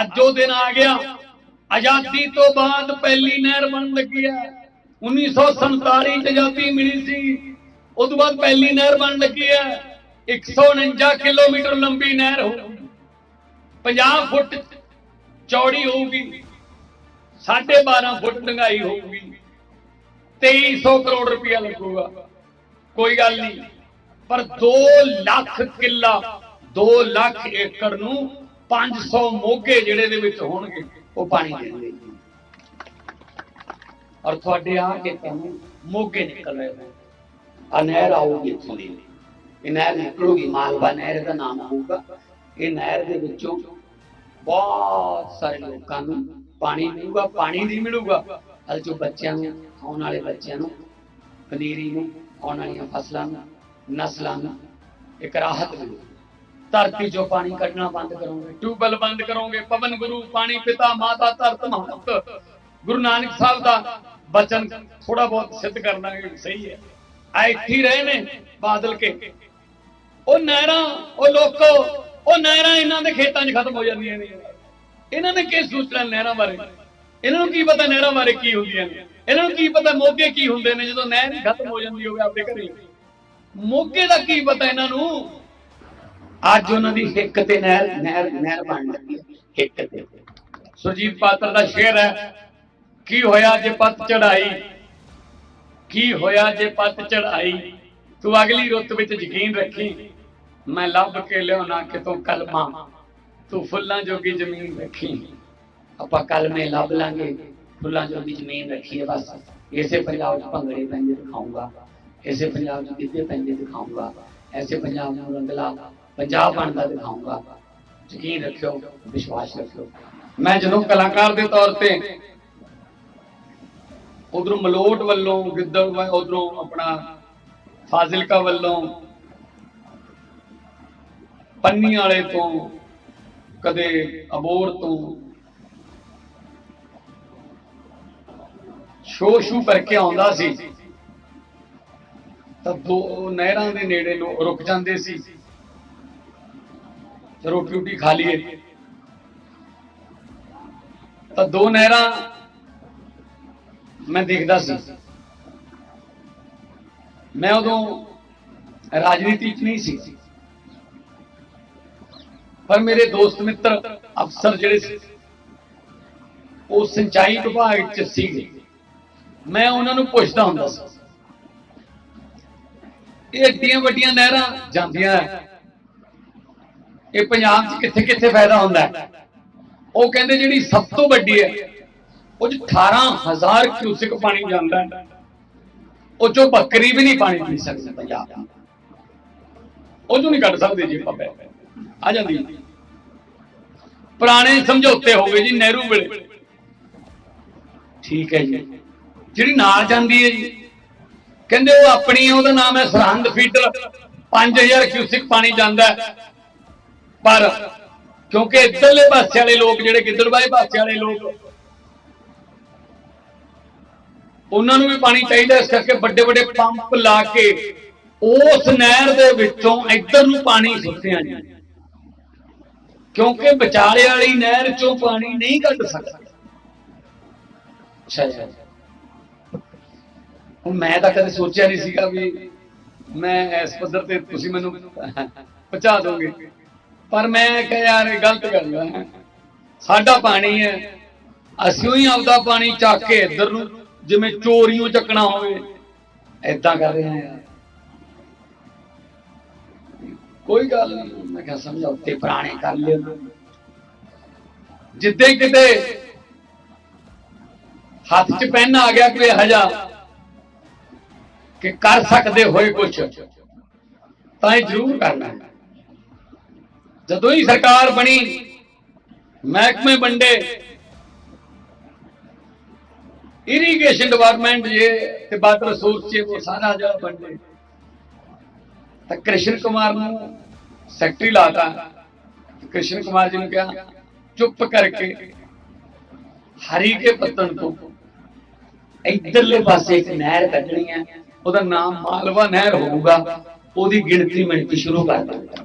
ਅੱਜ ਉਹ ਦਿਨ ਆ ਗਿਆ। ਆਜ਼ਾਦੀ ਤੋਂ ਬਾਅਦ ਪਹਿਲੀ ਨਹਿਰ ਬਣਨ ਲੱਗੀ ਹੈ। 1947 ਚ ਆਜ਼ਾਦੀ ਮਿਲੀ ਸੀ। ਉਸ ਤੋਂ ਬਾਅਦ ਪਹਿਲੀ ਨਹਿਰ ਬਣਨ ਲੱਗੀ ਹੈ। 149 ਕਿਲੋਮੀਟਰ ਲੰਬੀ ਨਹਿਰ ਹੋਊਗੀ। 50 ਫੁੱਟ ਚੌੜੀ ਹੋਊਗੀ। 12.5 ਫੁੱਟ ਡੰਗਾਈ ਹੋਊਗੀ। 2300 ਕਰੋੜ ਰੁਪਇਆ ਲੱਗੂਗਾ। ਕੋਈ ਗੱਲ ਨਹੀਂ। ਪਰ 2 ਲੱਖ ਕਿੱਲਾ 2 ਲੱਖ ਏਕੜ ਨੂੰ 500 ਮੋਗੇ ਜਿਹੜੇ ਦੇ ਵਿੱਚ ਹੋਣਗੇ, ਉਹ ਪਾਣੀ ਦੇਣਗੇ ਔਰ ਤੁਹਾਡੇ ਆ ਕੇ ਤੁਹਾਨੂੰ ਮੋਗੇ ਨਿਕਲ ਰਹੇ ਨੇ ਆ ਨਹਿਰ ਆਊਗੀ ਇੱਥੋਂ ਦੀ। ਇਹ ਨਹਿਰ ਨਿਕਲੂਗੀ, ਮਾਲਵਾ ਨਹਿਰ ਦਾ ਨਾਮ ਹੋਊਗਾ। ਇਹ ਨਹਿਰ ਦੇ ਵਿੱਚੋਂ ਬਹੁਤ ਸਾਰੇ ਲੋਕਾਂ ਨੂੰ ਪਾਣੀ ਮਿਲੂਗਾ, ਪਾਣੀ ਨਹੀਂ ਮਿਲੂਗਾ। ਹਲ ਜੋ ਬੱਚਿਆਂ ਨੂੰ, ਆਉਣ ਵਾਲੇ ਬੱਚਿਆਂ ਨੂੰ, ਪਨੀਰੀ ਨੂੰ, ਆਉਣ ਵਾਲੀਆਂ ਫਸਲਾਂ ਨੂੰ, ਨਸਲਾਂ ਨੂੰ, ਇੱਕ ਰਾਹਤ ਮਿਲੂ ਧਰਤੀ ਚੋਂ ਪਾਣੀ ਕੱਢਣਾ ਬੰਦ ਕਰੋਗੇ। ਟਿਊਬਵੈਲ ਬੰਦ ਕਰੋਗੇ, ਪਵਨ ਗੁਰੂ, ਪਾਣੀ ਪਿਤਾ, ਮਾਤਾ, ਧਰਤ, ਮਹੰਤ। ਗੁਰੂ ਨਾਨਕ ਸਾਹਿਬ ਦਾ ਬਚਨ ਥੋੜਾ ਬਹੁਤ ਸਿੱਧ ਕਰਨਾ ਸਹੀ ਹੈ। ਆ ਇੱਥੇ ਰਹੇ ਨੇ ਬਾਦਲ ਕੇ। ਉਹ ਨਹਿਰਾਂ, ਉਹ ਲੋਕੋ, ਉਹ ਨਹਿਰਾਂ ਇਹਨਾਂ ਦੇ ਖੇਤਾਂ 'ਚ ਖਤਮ ਹੋ ਜਾਂਦੀਆਂ ਨੇ। ਇਹਨਾਂ ਨੇ ਕੀ ਸੋਚਣਾ ਨਹਿਰਾਂ ਬਾਰੇ? ਇਹਨਾਂ ਨੂੰ ਕੀ ਪਤਾ ਨਹਿਰਾਂ ਬਾਰੇ ਕੀ ਹੁੰਦੀਆਂ ਨੇ? ਇਹਨਾਂ ਨੂੰ ਕੀ ਪਤਾ ਮੋਗੇ ਕੀ ਹੁੰਦੇ ਨੇ ਜਦੋਂ ਨਹਿਰ ਖਤਮ ਹੋ ਜਾਂਦੀ ਹੋਵੇ ਆਪਣੇ ਘਰੇ? ਮੋਗੇ ਦਾ ਕੀ ਪਤਾ ਇਹਨਾਂ ਨੂੰ? ਅੱਜ ਉਹਨਾਂ ਦੀ ਹਿੱਕ ਤੇ ਨਹਿਰ ਨਹਿਰ ਨਹਿਰ ਬਣ ਲੱਗੀ ਹਿੱਕ ਤੇ। ਸੁਰਜੀਤ ਪਾਤਰ ਦਾ ਸ਼ੇਰ ਹੈ, ਕੀ ਹੋਇਆ ਜੇ ਪੱਤ ਚੜਾਈ ਕੀ ਹੋਇਆ ਜੇ ਪੱਤ ਚੜਾਈ ਤੂੰ ਅਗਲੀ ਰੁੱਤ ਵਿੱਚ ਯਕੀਨ ਰੱਖੀ, ਮੈਂ ਲੱਭ ਕੇ ਲਿਆਉਣਾ ਕਿਤੋਂ ਕਲਮਾ। ਤੂੰ ਫੁੱਲਾਂ ਜੋਗੀ ਜ਼ਮੀਨ ਰੱਖੀ, ਆਪਾਂ ਕਲਮੇ ਲੱਭ ਲਾਂਗੇ। ਫੁੱਲਾਂ ਜੋਗੀ ਜ਼ਮੀਨ ਰੱਖੀਏ ਬਸ। ਇਸੇ ਪੰਜਾਬ 'ਚ ਭੰਗੜੇ ਪੈਂਦੇ ਦਿਖਾਊਂਗਾ। ਇਸੇ ਪੰਜਾਬ 'ਚ ਗਿੱਧੇ ਪੈਂਦੇ ਦਿਖਾਊਂਗਾ। ਐਸੇ ਪੰਜਾਬ ਨੂੰ ਰੰਗਲਾ ਪੰਜਾਬ ਬਣਦਾ ਦਿਖਾਊਂਗਾ ਯਕੀਨ ਰੱਖਿਓ, ਵਿਸ਼ਵਾਸ ਰੱਖਿਓ। ਮੈਂ ਜਦੋਂ ਕਲਾਕਾਰ ਦੇ ਤੌਰ ਤੇ ਉਧਰੋਂ ਮਲੋਟ ਵੱਲੋਂ, ਗਿੱਦੜ ਉਧਰੋਂ ਆਪਣਾ ਫਾਜ਼ਿਲਕਾ ਵੱਲੋਂ ਪੰਨੀ ਵਾਲੇ ਤੋਂ ਕਦੇ ਅਬੋਰ ਤੋਂ ਸ਼ੋ ਸ਼ੂ ਕਰਕੇ ਆਉਂਦਾ ਸੀ, ਤਾਂ ਦੋ ਨਹਿਰਾਂ ਦੇ ਨੇੜੇ ਲੋ, ਰੁਕ ਜਾਂਦੇ ਸੀ। ਤੇ ਰੋਟੀ ਰੋਟੀ ਖਾ ਲਈਏ। ਤਾਂ ਦੋ ਨਹਿਰਾਂ ਮੈਂ ਦੇਖਦਾ ਸੀ। ਮੈਂ ਉਦੋਂ ਰਾਜਨੀਤੀ ਚ ਨਹੀਂ ਸੀ। ਪਰ ਮੇਰੇ ਦੋਸਤ ਮਿੱਤਰ ਅਫਸਰ ਜਿਹੜੇ ਸੀ, ਉਹ ਸਿੰਚਾਈ ਵਿਭਾਗ ਚ ਸੀਗੇ। ਮੈਂ ਉਹਨਾਂ ਨੂੰ ਪੁੱਛਦਾ ਹੁੰਦਾ ਸੀ। ਇਹ ਏਡੀਆਂ ਵੱਡੀਆਂ ਨਹਿਰਾਂ ਜਾਂਦੀਆਂ ਇਹ ਪੰਜਾਬ 'ਚ ਕਿੱਥੇ ਕਿੱਥੇ ਫਾਇਦਾ ਹੁੰਦਾ ਹੈ? ਉਹ ਕਹਿੰਦੇ ਜਿਹੜੀ ਸਭ ਤੋਂ ਵੱਡੀ ਹੈ, ਉਹ 'ਚ 18000 ਕਿਊਸਿਕ ਪਾਣੀ ਜਾਂਦਾ ਹੈ। ਉਹ ਚੋਂ ਬੱਕਰੀ ਵੀ ਨਹੀਂ ਪਾਣੀ ਪੀ ਸਕਦੀ ਪੰਜਾਬ। ਉਹ ਚੋਂ ਨਹੀਂ ਕੱਢ ਸਕਦੇ ਜੀ ਆਪਾਂ ਆ ਜਾਂਦੀ। ਪੁਰਾਣੇ ਸਮਝੌਤੇ ਹੋ ਗਏ ਜੀ ਨਹਿਰੂ ਵੇਲੇ। ਠੀਕ ਹੈ ਜੀ। ਜਿਹੜੀ ਨਾਲ ਜਾਂਦੀ ਹੈ ਜੀ, ਕਹਿੰਦੇ ਉਹ ਆਪਣੀ ਉਹਦਾ ਨਾਮ ਹੈ ਸਰਹੰਦ ਫੀਡਰ। 5000 ਕਿਊਸਿਕ ਪਾਣੀ ਜਾਂਦਾ ਪਰ ਕਿਉਂਕਿ ਇੱਧਰਲੇ ਪਾਸੇ ਵਾਲੇ ਲੋਕ ਜਿਹੜੇ ਗਿੱਦੜਬਾਈ ਪਾਸੇ ਵਾਲੇ ਲੋਕ, ਉਹਨਾਂ ਨੂੰ ਵੀ ਪਾਣੀ ਚਾਹੀਦਾ ਇਸ ਕਰਕੇ ਵੱਡੇ ਵੱਡੇ ਪੰਪ ਲਾ ਕੇ ਉਸ ਨਹਿਰ ਦੇ ਵਿੱਚੋਂ ਇੱਧਰ ਨੂੰ ਪਾਣੀ ਸੁੱਟਿਆ ਜੀ। ਕਿਉਂਕਿ ਵਿਚਾਲੇ ਵਾਲੀ ਨਹਿਰ ਚੋਂ ਪਾਣੀ ਨਹੀਂ ਕੱਢ ਸਕਦਾ। ਅੱਛਾ ਅੱਛਾ ਹੁਣ ਮੈਂ ਤਾਂ ਕਦੇ ਸੋਚਿਆ ਨਹੀਂ ਸੀਗਾ ਵੀ ਮੈਂ ਇਸ ਪੱਧਰ ਤੇ ਤੁਸੀਂ ਮੈਨੂੰ ਪਹੁੰਚਾ ਦੋਗੇ। ਪਰ ਮੈਂ ਕਿਹਾ ਯਾਰ ਇਹ ਗਲਤ ਗੱਲ ਹੈ ਸਾਡਾ ਪਾਣੀ ਹੈ। ਅਸੀਂ ਹੀ ਆਪਦਾ ਪਾਣੀ ਚੱਕ ਕੇ ਇੱਧਰ ਨੂੰ, ਜਿਵੇਂ ਚੋਰੀਆਂ ਚੱਕਣਾ ਹੋਵੇ। ਐਦਾਂ ਕਰ ਰਹੇ ਹਾਂ ਯਾਰ। ਕੋਈ ਗੱਲ ਨਹੀਂ। ਮੈਂ ਕਿਹਾ ਸਮਝੌਤੇ ਪੁਰਾਣੇ ਕਰ ਲਿਓ। ਜਿੱਦੇ ਕਿਤੇ ਹੱਥ 'ਚ ਪੈਨ ਆ ਗਿਆ ਕੋਈ ਹਜਾ ਕਿ ਕਰ ਸਕਦੇ ਹੋਏ ਕੁਝ ਤਾਂ ਇਹ ਜ਼ਰੂਰ ਕਰਨਾ ਜਦੋਂ ਹੀ ਸਰਕਾਰ ਬਣੀ, ਮਹਿਕਮੇ ਵੰਡੇ। ਇਰੀਗੇਸ਼ਨ ਡਿਪਾਰਟਮੈਂਟ ਜੇ ਤੇ ਵਾਟਰ ਰਿਸੋਰਸ ਜੇ ਉਹ ਸਾਰਾ ਜਿਹਾ ਵੰਡੇ। ਤਾਂ ਕ੍ਰਿਸ਼ਨ ਕੁਮਾਰ ਨੂੰ ਸੈਕਟਰੀ ਲਾਤਾ। ਕ੍ਰਿਸ਼ਨ ਕੁਮਾਰ ਜੀ ਨੂੰ ਕਿਹਾ, ਚੁੱਪ ਕਰਕੇ ਹਰੀ ਕੇ ਪੱਤਣ ਤੋਂ ਇਧਰਲੇ ਪਾਸੇ ਇੱਕ ਨਹਿਰ ਕੱਢਣੀ ਹੈ। ਉਹਦਾ ਨਾਮ ਮਾਲਵਾ ਨਹਿਰ ਹੋਊਗਾ। ਉਹਦੀ ਗਿਣਤੀ ਮਿਣਤੀ ਸ਼ੁਰੂ ਕਰ ਦਿੱਤਾ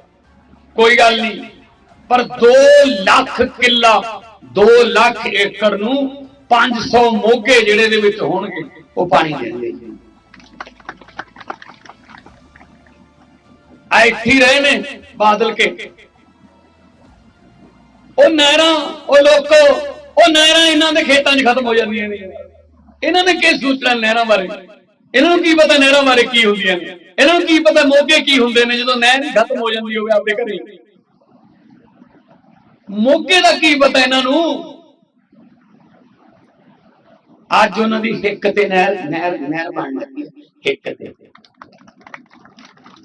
ਕੋਈ ਗੱਲ ਨਹੀਂ। ਪਰ 2 ਲੱਖ ਕਿੱਲਾ 2 ਲੱਖ ਏਕੜ ਨੂੰ 500 ਮੋਗੇ ਜਿਹੜੇ ਦੇ ਵਿੱਚ ਹੋਣਗੇ, ਉਹ ਪਾਣੀ ਦੇਣਗੇ ਇੱਥੇ ਰਹੇ ਨੇ ਬਾਦਲ ਕੇ। ਉਹ ਨਹਿਰਾਂ, ਉਹ ਲੋਕੋ, ਉਹ ਨਹਿਰਾਂ ਇਹਨਾਂ ਦੇ ਖੇਤਾਂ 'ਚ ਖਤਮ ਹੋ ਜਾਂਦੀਆਂ ਨੇ। ਇਹਨਾਂ ਨੇ ਕੀ ਸੋਚਣਾ ਨਹਿਰਾਂ ਬਾਰੇ? ਇਹਨਾਂ ਨੂੰ ਕੀ ਪਤਾ ਨਹਿਰਾਂ ਬਾਰੇ ਕੀ ਹੁੰਦੀਆਂ ਨੇ? ਇਹਨਾਂ ਨੂੰ ਕੀ ਪਤਾ ਮੋਗੇ ਕੀ ਹੁੰਦੇ ਨੇ ਜਦੋਂ ਨਹਿਰ ਖਤਮ ਹੋ ਜਾਂਦੀ ਹੋਵੇ ਆਪਣੇ ਘਰੇ? ਮੋਗੇ ਦਾ ਕੀ ਪਤਾ ਇਹਨਾਂ ਨੂੰ? ਅੱਜ ਉਹਨਾਂ ਦੀ ਹਿੱਕ ਤੇ ਨਹਿਰ ਨਹਿਰ ਨਹਿਰ ਬਣ ਲੱਗੀ ਹੈ, ਹਿੱਕ ਤੇ।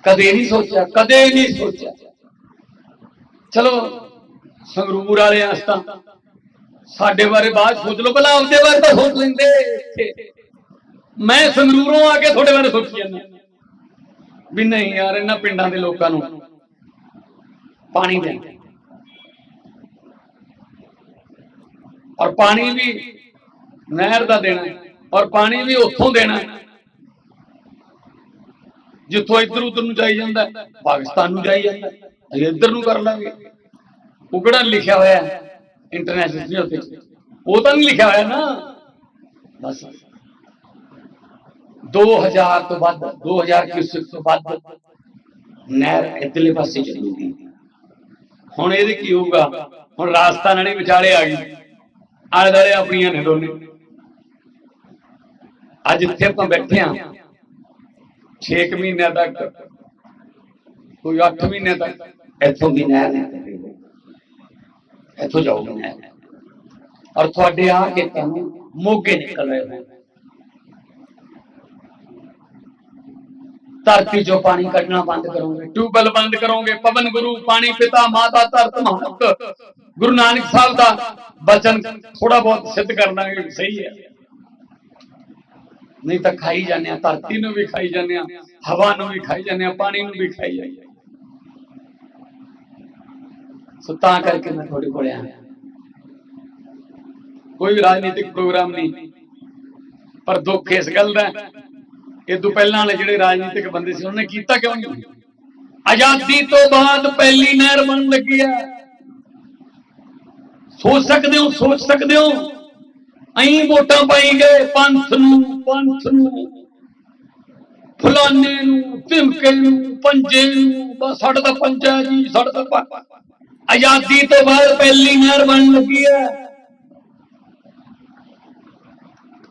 ਕਦੇ ਨਹੀਂ ਸੋਚਿਆ, ਕਦੇ ਨਹੀਂ ਸੋਚਿਆ। ਚਲੋ, ਸੰਗਰੂਰ ਵਾਲੇ ਆਸਤਾ ਸਾਡੇ ਬਾਰੇ ਬਾਅਦ ਸੋਚ ਲਓ ਪਹਿਲਾਂ ਆਪਦੇ ਬਾਰੇ ਤਾਂ ਸੋਚ ਲੈਂਦੇ ਮੈਂ ਸੰਗਰੂਰੋਂ ਆ ਕੇ ਤੁਹਾਡੇ ਬਾਰੇ ਸੋਚੀ ਜਾਂਦਾ। ਵੀ ਨਹੀਂ ਯਾਰ ਇਹਨਾਂ ਪਿੰਡਾਂ ਦੇ ਲੋਕਾਂ ਨੂੰ ਪਾਣੀ ਦੇ। ਔਰ ਪਾਣੀ ਵੀ ਨਹਿਰ ਦਾ ਦੇਣਾ ਔਰ ਪਾਣੀ ਵੀ ਉੱਥੋਂ ਦੇਣਾ ਜਿੱਥੋਂ ਇੱਧਰ ਉੱਧਰ ਨੂੰ ਜਾਈ ਜਾਂਦਾ ਪਾਕਿਸਤਾਨ ਨੂੰ ਜਾਈ ਜਾਂਦਾ ਹੈ, ਇੱਧਰ ਨੂੰ ਕਰ ਲਾਂਗੇ। ਉਹ ਕਿਹੜਾ ਲਿਖਿਆ ਹੋਇਆ ਇੰਟਰਨੈਸ਼ਨਲ ਉੱਤੇ ਉਹ ਤਾਂ ਨਹੀਂ ਲਿਖਿਆ ਹੋਇਆ ਨਾ। ਬਸ। 2000 ਤੋਂ ਵੱਧ 2000 ਕਿਊਸੈਕ ਤੋਂ ਵੱਧ ਨਹਿਰ ਇੱਧਰਲੇ ਪਾਸੇ ਚੱਲੂਗੀ ਹੁਣ ਇਹਦੇ ਕੀ ਹੋਊਗਾ ਹੁਣ ਰਾਜਸਥਾਨ ਵਾਲੀ ਵਿਚਾਲੇ ਆ ਗਈ ਆਲੇ ਦੁਆਲੇ ਆਪਣੀਆਂ ਨੇ ਦੋਨੇ ਅੱਜ ਇੱਥੇ ਆਪਾਂ ਬੈਠੇ ਆ 6 ਮਹੀਨਿਆਂ ਤੱਕ ਕੋਈ 8 ਮਹੀਨਿਆਂ ਤੱਕ ਇੱਥੋਂ ਦੀ ਨਹਿਰ ਨਹੀਂ ਇੱਥੋਂ ਜਾਊਗੀ ਨਹਿਰ ਔਰ ਤੁਹਾਡੇ ਆ ਕੇ ਤੁਹਾਨੂੰ ਮੋਗੇ ਨਿਕਲ ਰਹੇ ਹੋ ਧਰਤੀ ਚੋਂ ਪਾਣੀ ਕੱਢਣਾ ਬੰਦ ਕਰੋਗੇ। ਟਿਊਬਵੈਲ ਬੰਦ ਕਰੋਗੇ, ਪਵਨ ਗੁਰੂ, ਪਾਣੀ ਪਿਤਾ, ਮਾਤਾ, ਧਰਤ, ਮਹਤ। ਗੁਰੂ ਨਾਨਕ ਸਾਹਿਬ ਦਾ ਬਚਨ ਥੋੜਾ ਬਹੁਤ ਸਿੱਧ ਕਰਨਾ ਸਹੀ ਹੈ। ਨਹੀਂ ਤਾਂ ਖਾਈ ਜਾਂਦੇ ਆ ਧਰਤੀ ਨੂੰ ਵੀ ਖਾਈ ਜਾਂਦੇ ਆ ਹਵਾ ਨੂੰ ਵੀ ਖਾਈ ਜਾਂਦੇ ਆ ਪਾਣੀ ਨੂੰ ਵੀ ਖਾਈ ਜਾਂਦੇ ਸੋ ਤਾਂ ਕਰਕੇ ਮੈਂ ਤੁਹਾਡੇ ਕੋਲ ਆਇਆ। ਕੋਈ ਰਾਜਨੀਤਿਕ ਪ੍ਰੋਗਰਾਮ ਨਹੀਂ, ਪਰ ਦੁੱਖ ਇਸ ਗੱਲ ਦਾ ਇਹ ਤੋਂ ਪਹਿਲਾਂ ਵਾਲੇ ਜਿਹੜੇ ਰਾਜਨੀਤਿਕ ਬੰਦੇ ਸੀ, ਉਹਨਾਂ ਨੇ ਕੀਤਾ ਕਿਉਂ ਨਹੀਂ? ਆਜ਼ਾਦੀ ਤੋਂ ਬਾਅਦ ਪਹਿਲੀ ਨਹਿਰ ਬਣ ਲੱਗੀ ਹੈ ਸੋਚ ਸਕਦੇ ਹੋ, ਸੋਚ ਸਕਦੇ ਹੋ? ਅਹੀਂ ਵੋਟਾਂ ਪਾਈ ਗਏ, ਪੰਥ ਨੂੰ ਪੰਥ ਨੂੰ। ਫਲਾਨੇ ਨੂੰ ਧਿਮਕੇ ਨੂੰ, ਪੰਜੇ ਨੂੰ, ਬਸ ਸਾਡਾ ਤਾਂ ਪੰਜਾ ਜੀ, ਸਾਡਾ ਤਾਂ ਆਜ਼ਾਦੀ ਤੋਂ ਬਾਅਦ ਪਹਿਲੀ ਨਹਿਰ ਬਣ ਲੱਗੀ ਹੈ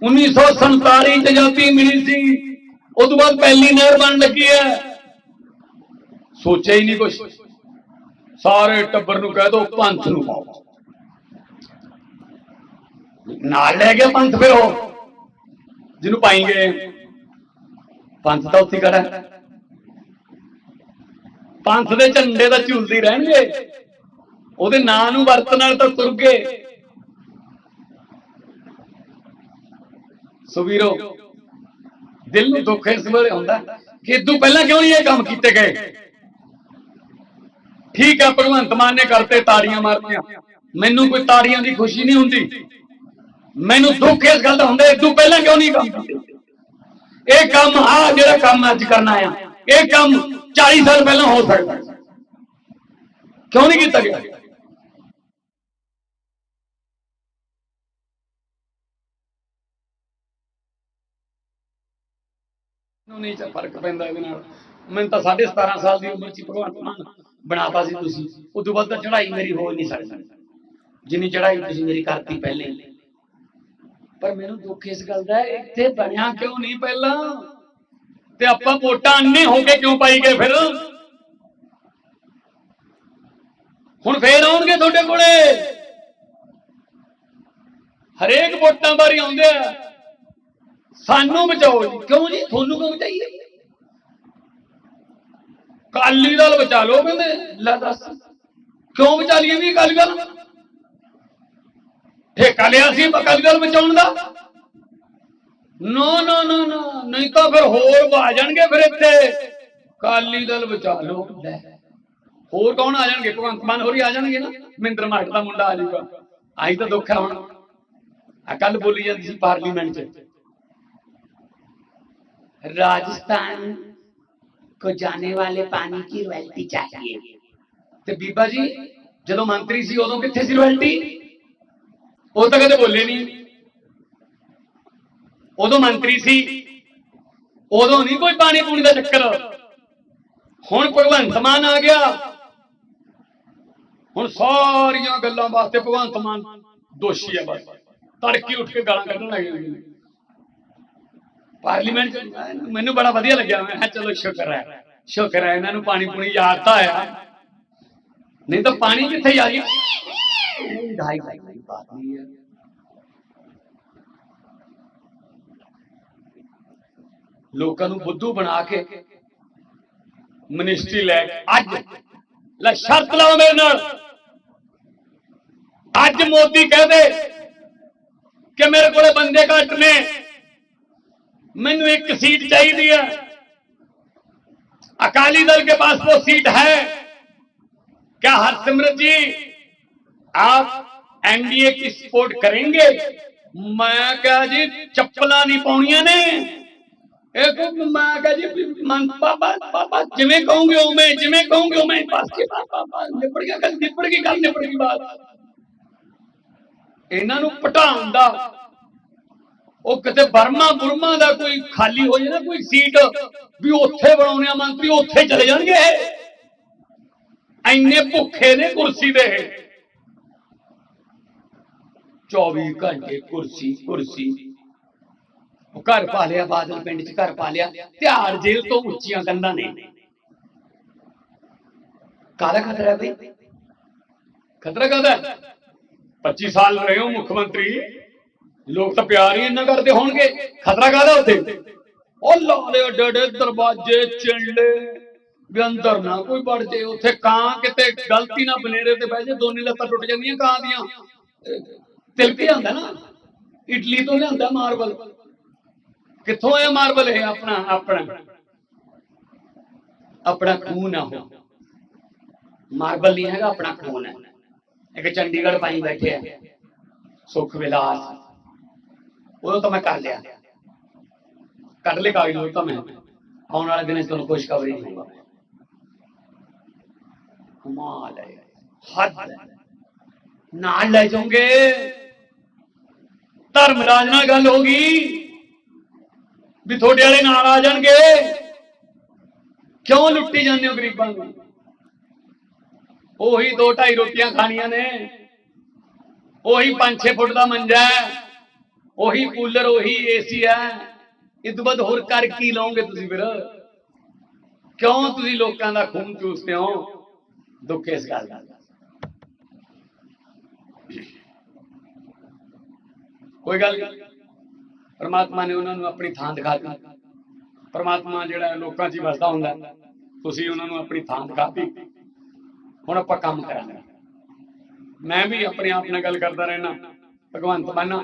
1947 ਚ ਆਜ਼ਾਦੀ ਮਿਲੀ ਸੀ। ਉਸ ਤੋਂ ਬਾਅਦ ਪਹਿਲੀ ਨਹਿਰ ਬਣ ਲੱਗੀ ਹੈ। ਸੋਚਿਆ ਹੀ ਨਹੀਂ ਕੁਛ। ਸਾਰੇ ਟੱਬਰ ਨੂੰ ਕਹਿ ਦੋ, ਪੰਥ ਨੂੰ ਪਾਓ। ਨਾਲ ਲੈ ਗਿਆ ਪੰਥ ਫਿਰ ਉਹ। ਜਿਹਨੂੰ ਪਾਏਂਗੇ। ਪੰਥ ਤਾਂ ਉੱਥੇ ਖੜਾ ਪੰਥ ਦੇ ਝੰਡੇ ਤਾਂ ਝੁਲਦੀ ਰਹਿਣਗੇ। ਉਹਦੇ ਨਾਂ ਨੂੰ ਵਰਤਣ ਨਾਲ ਤਾਂ ਤੁਰ ਗਏ ਸੋ ਵੀਰੋ ਦਿਲ ਨੂੰ ਦੁੱਖ ਇਸ ਵੇਲੇ ਹੁੰਦਾ ਕਿ ਇਦੋਂ ਪਹਿਲਾਂ ਕਿਉਂ ਨਹੀਂ ਇਹ ਕੰਮ ਕੀਤੇ ਗਏ? ਠੀਕ ਆ, ਭਗਵੰਤ ਮਾਨ ਨੇ ਕਰਤੇ ਤਾੜੀਆਂ ਮਾਰਤੀਆਂ ਮੈਨੂੰ ਕੋਈ ਤਾੜੀਆਂ ਦੀ ਖੁਸ਼ੀ ਨਹੀਂ ਹੁੰਦੀ। ਮੈਨੂੰ ਦੁੱਖ ਇਸ ਗੱਲ ਦਾ ਹੁੰਦਾ, ਇਦੋਂ ਪਹਿਲਾਂ ਕਿਉਂ ਨਹੀਂ ਕੰਮ ਕੀਤੇ ਇਹ ਕੰਮ ਆ ਜਿਹੜਾ ਕੰਮ ਅੱਜ ਕਰਨਾ ਆ। ਇਹ ਕੰਮ 40 ਸਾਲ ਪਹਿਲਾਂ ਹੋ ਸਕਦਾ। ਕਿਉਂ ਨਹੀਂ ਕੀਤਾ ਗਿਆ? ਨਹੀਂ ਚ ਫ਼ਰਕ ਪੈਂਦਾ ਇਹਦੇ ਨਾਲ। ਮੈਨੂੰ ਤਾਂ 17.5 ਸਾਲ ਦੀ ਉਮਰ ਚ ਹੀ ਮਾਨ ਬਣਾਤਾ ਸੀ ਤੁਸੀਂ। ਉਦੋਂ ਬਾਅਦ ਤਾਂ ਚੜ੍ਹਾਈ ਮੇਰੀ ਹੋ ਨਹੀਂ ਸਕਦੀ। ਜਿੰਨੀ ਚੜ੍ਹਾਈ ਤੁਸੀਂ ਮੇਰੀ ਕਰਤੀ ਪਹਿਲੇ ਪਰ ਮੈਨੂੰ ਦੁੱਖ ਇਸ ਗੱਲ ਦਾ ਇੱਥੇ ਬਣਿਆ ਕਿਉਂ ਨਹੀਂ ਪਹਿਲਾਂ? ਤੇ ਆਪਾਂ ਵੋਟਾਂ ਅੰਨੇ ਹੋ ਕੇ ਕਿਉਂ ਪਾਈ ਗਏ ਫਿਰ? ਹੁਣ ਫੇਰ ਆਉਣਗੇ ਤੁਹਾਡੇ ਕੋਲੇ? ਹਰੇਕ ਵੋਟਾਂ ਬਾਰੇ ਆਉਂਦੇ ਆ। ਸਾਨੂੰ ਬਚਾਓ ਜੀ। ਕਿਉਂ ਜੀ? ਤੁਹਾਨੂੰ ਕਿਉਂ ਬਚਾਈਏ? ਕਾਲੀ ਦਲ ਬਚਾ ਲਓ ਕਹਿੰਦੇ। ਲੈ ਦੱਸ। ਕਿਉਂ ਬਚਾ ਲਈਏ ਵੀ ਅਕਾਲੀ ਦਲ? ਠੇਕਾ ਲਿਆ ਸੀ ਅਕਾਲੀ ਦਲ ਬਚਾਉਣ ਦਾ। ਨੋ ਨੋ ਨੋ ਨੋ। ਨਹੀਂ ਤਾਂ ਫਿਰ ਹੋਰ ਆ ਜਾਣਗੇ ਫਿਰ ਇੱਥੇ। ਕਾਲੀ ਦਲ ਬਚਾ ਲਓ। ਲੈ। ਹੋਰ ਕੌਣ ਆ ਜਾਣਗੇ? ਭਗਵੰਤ ਮਾਨ ਹੋਰੀ ਆ ਜਾਣਗੇ ਨਾ। ਮਹਿੰਦਰ ਮਾਟ ਦਾ ਮੁੰਡਾ ਆ ਜਾਊਗਾ। ਆਹੀ ਤਾਂ ਦੁੱਖ ਹੈ ਹੁਣ। ਆ ਕੱਲ ਬੋਲੀ ਜਾਂਦੀ ਸੀ ਪਾਰਲੀਮੈਂਟ 'ਚ। राजस्थान को जाने वाले पानी की रॉयल्टी चाहिए। ਤੇ ਬੀਬਾ ਜੀ ਜਦੋਂ ਮੰਤਰੀ ਸੀ ਉਦੋਂ ਕਿੱਥੇ ਸੀ ਰੋਇਲਟੀ ਉਹ ਤਾਂ ਕਦੇ ਬੋਲੇ ਨਹੀਂ ਉਦੋਂ ਮੰਤਰੀ ਸੀ ਉਦੋਂ ਨਹੀਂ ਕੋਈ ਪਾਣੀ ਪੂਣੀ ਦਾ ਚੱਕਰ ਹੁਣ ਭਗਵੰਤ ਮਾਨ ਆ ਗਿਆ ਹੁਣ ਸਾਰੀਆਂ ਗੱਲਾਂ ਵਾਸਤੇ ਭਗਵੰਤ ਮਾਨ ਦੋਸ਼ੀ ਹੈ ਬਸ ਤੜਕੀ ਉੱਠ ਕੇ ਗਾਲਾਂ ਕੱਢਣ ਲੱਗ ਪਾਰਲੀਮੈਂਟ ਚ ਮੈਨੂੰ ਬੜਾ ਵਧੀਆ ਲੱਗਿਆ। ਮੈਂ ਕਿਹਾ ਚਲੋ ਸ਼ੁਕਰ ਹੈ ਸ਼ੁਕਰ ਹੈ ਇਹਨਾਂ ਨੂੰ ਪਾਣੀ ਪੂਣੀ ਯਾਦ ਤਾਂ ਆਇਆ। ਨਹੀਂ ਤਾਂ ਪਾਣੀ ਕਿੱਥੇ ਆ ਗਿਆ? ਢਾਈ ਢਾਈ ਬਾਤ ਨਹੀਂ ਹੈ। ਲੋਕਾਂ ਨੂੰ ਬੁੱਧੂ ਬਣਾ ਕੇ ਮਿਨਿਸਟਰੀ ਲੈ ਕੇ ਅੱਜ ਲੈ ਸ਼ਰਤ ਲਾਓ ਮੇਰੇ ਨਾਲ। ਅੱਜ ਮੋਦੀ ਕਹਦੇ ਕਿ ਮੇਰੇ ਕੋਲੇ ਬੰਦੇ ਘੱਟ ਨੇ। ਮੈਨੂੰ एक सीट चाहिए है अकाली दल के पास वो सीट है क्या हरसिमरत जी आप एनडीए की सपोर्ट करेंगे मैं क्या जी चप्पला नहीं पाउनिया ने एक मैं क्या जी मन पापा पापा जिमें कहूंगे उमें जिमें कहूंगे उमें पास के पास पापा निपट गया कल निपट गई कल निपट गई बात ਇਹਨਾਂ ਨੂੰ ਪਟਾਉਣ ਦਾ ਉਹ ਕਿਤੇ ਬਰਮਾ ਬੁਰਮਾ ਦਾ ਕੋਈ ਖਾਲੀ ਹੋ ਜਾਏ ਨਾ ਕੋਈ ਸੀਟ, ਵੀ ਉੱਥੇ ਬਣਾਉਣੇ ਆ ਮੰਤਰੀ ਉੱਥੇ ਚਲੇ ਜਾਣਗੇ ਐਨੇ ਭੁੱਖੇ ਨੇ ਕੁਰਸੀ ਦੇ। 24 ਘੰਟੇ ਕੁਰਸੀ ਕੁਰਸੀ। ਉਹ ਘਰ ਪਾ ਲਿਆ, ਬਾਦਲ ਪਿੰਡ 'ਚ ਘਰ ਪਾ ਲਿਆ। ਤਿਹਾੜ ਜੇਲ੍ਹ ਤੋਂ ਉੱਚੀਆਂ ਕੰਧਾਂ ਨੇ। ਕਾਹਦਾ ਖਤਰਾ ਹੈ ਬਈ? ਖਤਰਾ ਕਾਹਦਾ ਹੈ? 25 ਸਾਲ ਰਹੇ ਹੋ ਮੁੱਖ ਮੰਤਰੀ। ਲੋਕ ਤਾਂ ਪਿਆਰ ਹੀ ਇੰਨਾ ਕਰਦੇ ਹੋਣਗੇ। ਖਤਰਾ ਕਾਹਦਾ ਉੱਥੇ? ਉਹ ਲਾਲੇ ਡੜੇ ਦਰਵਾਜ਼ੇ ਚਿੰਡੇ। ਵੀ ਅੰਦਰ ਨਾ ਕੋਈ ਵੜ ਜੇ। ਉੱਥੇ ਕਾਂ ਕਿਤੇ ਗਲਤੀ ਨਾਲ ਬਨੇਰੇ ਤੇ ਬਹਿ ਜੇ, ਦੋਨੇ ਲੱਤਾਂ ਟੁੱਟ ਜਾਂਦੀਆਂ ਕਾਂ ਦੀਆਂ। ਅਹ ਤਿਲਕ ਨਾ। ਇਟਲੀ ਤੋਂ ਲਿਆਂਦਾ ਮਾਰਬਲ। ਕਿੱਥੋਂ ਇਹ ਮਾਰਬਲ ਇਹ ਆਪਣਾ ਆਪਣਾ? ਆਪਣਾ ਖੂਨ ਆ ਉਹ। ਮਾਰਬਲ ਨਹੀਂ ਹੈਗਾ, ਆਪਣਾ ਖੂਨ ਹੈ। ਇੱਕ ਚੰਡੀਗੜ੍ਹ ਪਾਈ ਬੈਠੇ ਆ। ਸੁਖ ਵਿਲਾਸ। ਉਦੋਂ ਤਾਂ ਮੈਂ ਕਰ ਲਿਆ। ਕੱਢ ਲੈ ਕਾਗਜ਼ ਉਹ ਤਾਂ ਮੈਂ। ਆਉਣ ਵਾਲੇ ਦਿਨਾਂ 'ਚ ਤੁਹਾਨੂੰ ਖੁਸ਼ਖਬਰੀ ਦੂੰਗਾ ਕਮਾਲ ਹੈ। ਹੱਦ ਨਾਲ ਲੈ ਜਾਓਗੇ। ਧਰਮਰਾਜ ਨਾਲ ਗੱਲ ਹੋ ਗਈ। ਵੀ ਤੁਹਾਡੇ ਵਾਲੇ ਨਾਲ ਆ ਜਾਣਗੇ। ਕਿਉਂ ਲੁੱਟੀ ਜਾਂਦੇ ਹੋ ਗਰੀਬਾਂ ਨੂੰ? ਉਹੀ ਦੋ ਢਾਈ ਰੋਟੀਆਂ ਖਾਣੀਆਂ ਨੇ। ਉਹੀ 5-6 ਫੁੱਟ ਦਾ ਮੰਜਾ ਹੈ। ਉਹੀ ਕੂਲਰ, ਉਹੀ ਏਸੀ ਹੈ। ਇਹ ਤੋਂ ਬਾਅਦ ਹੋਰ ਕਰ ਕੀ ਲਓਗੇ ਤੁਸੀਂ ਫਿਰ? ਕਿਉਂ ਤੁਸੀਂ ਲੋਕਾਂ ਦਾ ਖੂਨ ਚੂਸਦੇ ਹੋ? ਦੁੱਖ ਇਸ ਗੱਲ ਦਾ। ਕੋਈ ਗੱਲ ਪਰਮਾਤਮਾ ਨੇ ਉਹਨਾਂ ਨੂੰ ਆਪਣੀ ਥਾਂ ਦਿਖਾ ਪਰਮਾਤਮਾ ਜਿਹੜਾ ਲੋਕਾਂ 'ਚ ਹੀ ਵਸਦਾ ਹੁੰਦਾ ਤੁਸੀਂ ਉਹਨਾਂ ਨੂੰ ਆਪਣੀ ਥਾਂ ਦਿਖਾਤੀ ਹੁਣ ਆਪਾਂ ਕੰਮ ਕਰਾਂਗੇ। ਮੈਂ ਵੀ ਆਪਣੇ ਆਪ ਨਾਲ ਗੱਲ ਕਰਦਾ ਰਹਿਣਾ ਭਗਵੰਤ ਮਾਨਾ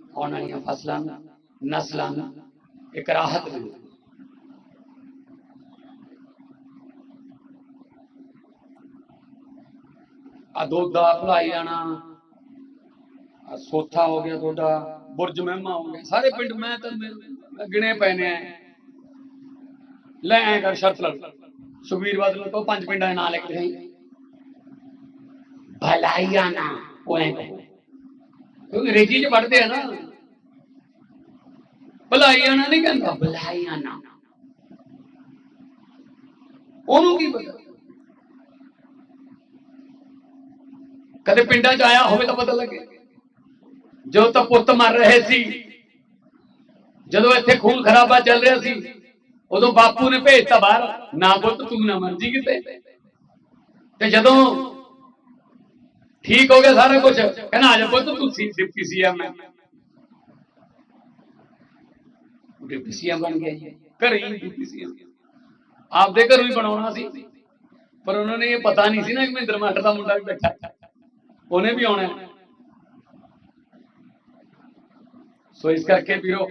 ਆਉਣ ਵਾਲੀਆਂ ਫਸਲਾਂ ਨੂੰ, ਨਸਲਾਂ ਨੂੰ, ਇੱਕ ਰਾਹਤ ਮਿਲੂ। ਆ ਦੁੱਧ ਦਾ ਭਲਾਈ ਜਾਣਾ, ਆਹ ਸੋਥਾ ਹੋ ਗਿਆ ਤੁਹਾਡਾ, ਬੁਰਜ ਮਹਿਮਾ ਹੋ ਗਿਆ, ਸਾਰੇ ਪਿੰਡ ਮੈਂ ਤਾਂ ਗਿਣੇ ਪਏ ਨੇ ਲੈ ਐ ਕਰ ਸ਼ਰਤ ਲੜ ਸੁਖਵੀਰ ਬਾਦਲ ਤੋਂ ਪੰਜ ਪਿੰਡਾਂ ਦੇ ਨਾਂ ਲਿਖ ਲਈ ਭਲਾਈਆਣਾ ਉਹ ਐ ਕਹੋ। ਕਿਉਂਕਿ ਅੰਗਰੇਜ਼ੀ 'ਚ ਪੜ੍ਹਦੇ ਆ ਨਾ। ਭਲਾਈਆਂ ਨਾ ਨਹੀਂ ਕਹਿੰਦਾ। ਭਲਾਈਆਂ ਨਾ ਉਹਨੂੰ ਕੀ ਪਤਾ? ਕਦੇ ਪਿੰਡਾਂ 'ਚ ਆਇਆ ਹੋਵੇ ਤਾਂ ਪਤਾ ਲੱਗੇ। ਜੋ ਤਾਂ ਪੁੱਤ ਮਰ ਰਹੇ ਸੀ ਜਦੋਂ ਇੱਥੇ ਖੂਨ ਖਰਾਬਾ ਚੱਲ ਰਿਹਾ ਸੀ ਉਦੋਂ ਬਾਪੂ ਨੇ ਭੇਜਤਾ ਬਾਹਰ ਨਾ ਪੁੱਤ ਤੂੰ ਨਾ ਮਰਜ਼ੀ ਕਿਤੇ। ਤੇ ਜਦੋਂ ਠੀਕ ਹੋ ਗਿਆ ਸਾਰਾ ਕੁਝ ਕਹਿੰਦਾ ਆ ਜਾ ਪੁੱਤ ਤੂੰ ਸੀ ਡਿਪਟੀ ਸੀਐਮ ਹੈ ਡਿਪਟੀ ਸੀਐਮ ਬਣ ਗਿਆ ਜੀ ਘਰੇ ਹੀ ਡਿਪਟੀ ਸੀਐਮ ਆਪਦੇ ਘਰੋਂ ਹੀ ਬਣਾਉਣਾ ਸੀ ਪਰ ਉਹਨਾਂ ਨੇ ਇਹ ਪਤਾ ਨਹੀਂ ਸੀ ਨਾ ਕਿ ਮਹਿੰਦਰ ਮਾਟਰ ਦਾ ਮੁੰਡਾ ਵੀ ਬੈਠਾ। ਉਹਨੇ ਵੀ ਆਉਣਾ। ਸੋ ਇਸ ਕਰਕੇ ਵੀਰੋ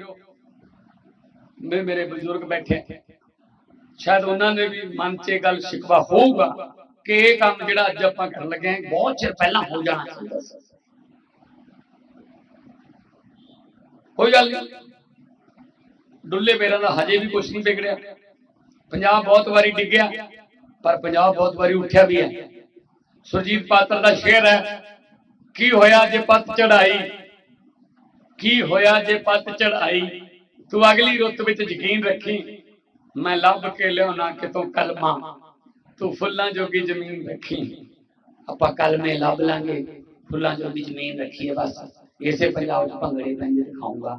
ਮੇ ਮੇਰੇ ਬਜ਼ੁਰਗ ਬੈਠੇ। ਸ਼ਾਇਦ ਉਹਨਾਂ ਦੇ ਵੀ ਮਨ 'ਚ ਇਹ ਗੱਲ ਸ਼ਿਕਵਾ ਹੋਊਗਾ ਕਿ ਇਹ ਕੰਮ ਜਿਹੜਾ ਅੱਜ ਆਪਾਂ ਕਰਨ ਲੱਗੇ ਹਾਂ, ਬਹੁਤ ਚਿਰ ਪਹਿਲਾਂ ਹੋ ਜਾਣਾ ਚਾਹੀਦਾ ਸੀ। ਕੋਈ ਗੱਲ ਨਹੀਂ। ਡੁੱਲੇ ਬੇਰਾਂ ਦਾ ਹਜੇ ਵੀ ਕੁਝ ਨਹੀਂ ਵਿਗੜਿਆ। ਪੰਜਾਬ ਬਹੁਤ ਵਾਰੀ ਡਿੱਗਿਆ, ਪਰ ਪੰਜਾਬ ਬਹੁਤ ਵਾਰੀ ਉੱਠਿਆ ਵੀ ਹੈ। ਸੁਰਜੀਤ ਪਾਤਰ ਦਾ ਸ਼ੇਰ ਹੈ, ਕੀ ਹੋਇਆ ਜੇ ਪੱਤ ਚੜਾਈ ਕੀ ਹੋਇਆ ਜੇ ਪੱਤ ਚੜਾਈ ਤੂੰ ਅਗਲੀ ਰੁੱਤ ਵਿੱਚ ਯਕੀਨ ਰੱਖੀ, ਮੈਂ ਲੱਭ ਕੇ ਲਿਆਉਣਾ ਕਿਤੋਂ ਕਲਮਾ। ਤੂੰ ਫੁੱਲਾਂ ਜੋਗੀ ਜ਼ਮੀਨ ਰੱਖੀ। ਆਪਾਂ ਕਲਮੇ ਲੱਭ ਲਾਂਗੇ ਫੁੱਲਾਂ ਜੋਗੀ ਜ਼ਮੀਨ ਰੱਖੀਏ ਬਸ। ਇਸੇ ਪੰਜਾਬ 'ਚ ਭੰਗੜੇ ਪੈਂਦੇ ਦਿਖਾਊਂਗਾ,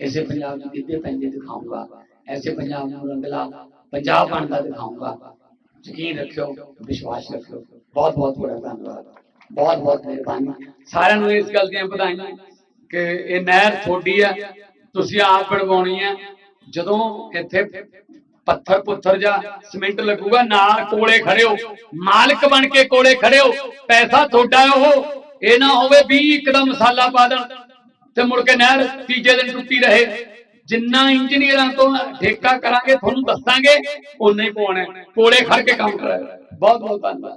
ਇਸੇ ਪੰਜਾਬ 'ਚ ਗਿੱਧੇ ਪੈਂਦੇ ਦਿਖਾਊਂਗਾ ਐਸੇ ਪੰਜਾਬ ਨੂੰ ਰੰਗਲਾ ਪੰਜਾਬ ਬਣਦਾ ਦਿਖਾਊਂਗਾ। ਯਕੀਨ ਰੱਖਿਓ, ਵਿਸ਼ਵਾਸ ਰੱਖਿਓ। ਬਹੁਤ ਬਹੁਤ ਬੜਾ ਧੰਨਵਾਦ। ਬਹੁਤ ਬਹੁਤ ਮਿਹਰਬਾਨੀ। ਸਾਰਿਆਂ ਨੂੰ ਇਸ ਗੱਲ ਦੀਆਂ ਵਧਾਈਆਂ ਕਿ ਇਹ ਨਹਿਰ ਥੋੜੀ ਆ ਤੁਸੀਂ ਆਪ ਬਣਵਾਉਣੀ ਆ ਜਦੋਂ ਇੱਥੇ ਪੱਥਰ ਪੁੱਥਰ ਜਾਂ ਸਿਮੈਂਟ ਲੱਗੂਗਾ, ਨਾਲ ਕੋਲੇ ਖੜਿਓ। ਮਾਲਕ ਬਣ ਕੇ ਕੋਲੇ ਖੜਿਓ। ਪੈਸਾ ਤੁਹਾਡਾ ਉਹ, ਇਹ ਨਾ ਹੋਵੇ ਵੀ ਇੱਕਦਮ ਮਸਾਲਾ ਪਾ ਦੇਣ ਤੇ ਮੁੜ ਕੇ ਨਹਿਰ ਤੀਜੇ ਦਿਨ ਟੁੱਟੀ ਰਹੇ। ਜਿੰਨਾ ਇੰਜੀਨੀਅਰਾਂ ਤੋਂ ਠੇਕਾ ਕਰਾਂਗੇ, ਤੁਹਾਨੂੰ ਦੱਸਾਂਗੇ ਉਨਾ ਹੀ ਪਾਉਣਾ ਕੋਲੇ ਖੜ ਕੇ ਕੰਮ ਕਰਾਂਗੇ ਬਹੁਤ ਬਹੁਤ ਧੰਨਵਾਦ।